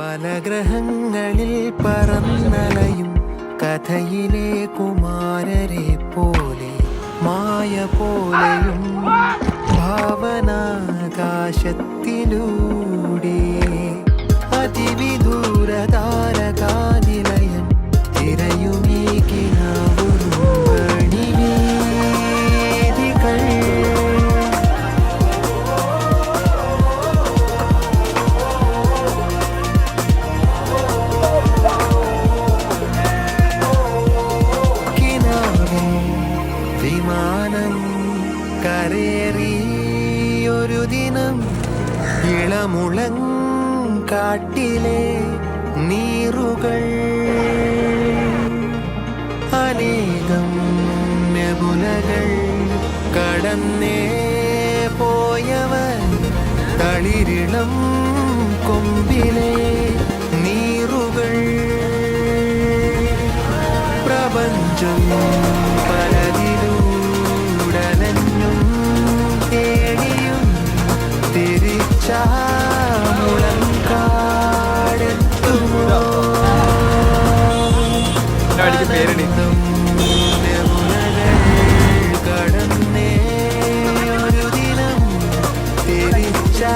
പല ഗ്രഹങ്ങളിൽ പറന്നലയും കഥയിലെ കുമാരരെ പോലെ മായ പോലെയും ഭാവനാകാശത്തിലൂടെ വിമാനം കരേറി ദിനം ഇളമുളങ് കാട്ടിലെ നീറുകൾ. അനേകം നെബുലകൾ കടന്നേ പോയവൻ തളിരിളം കൊമ്പിലെ നീറുകൾ. പ്രപഞ്ചം ചിരിച്ച മുഴങ്കാടെത്തുമോ പേരിടും കടന്നേ ഒരു ദിനം തിരിച്ചാ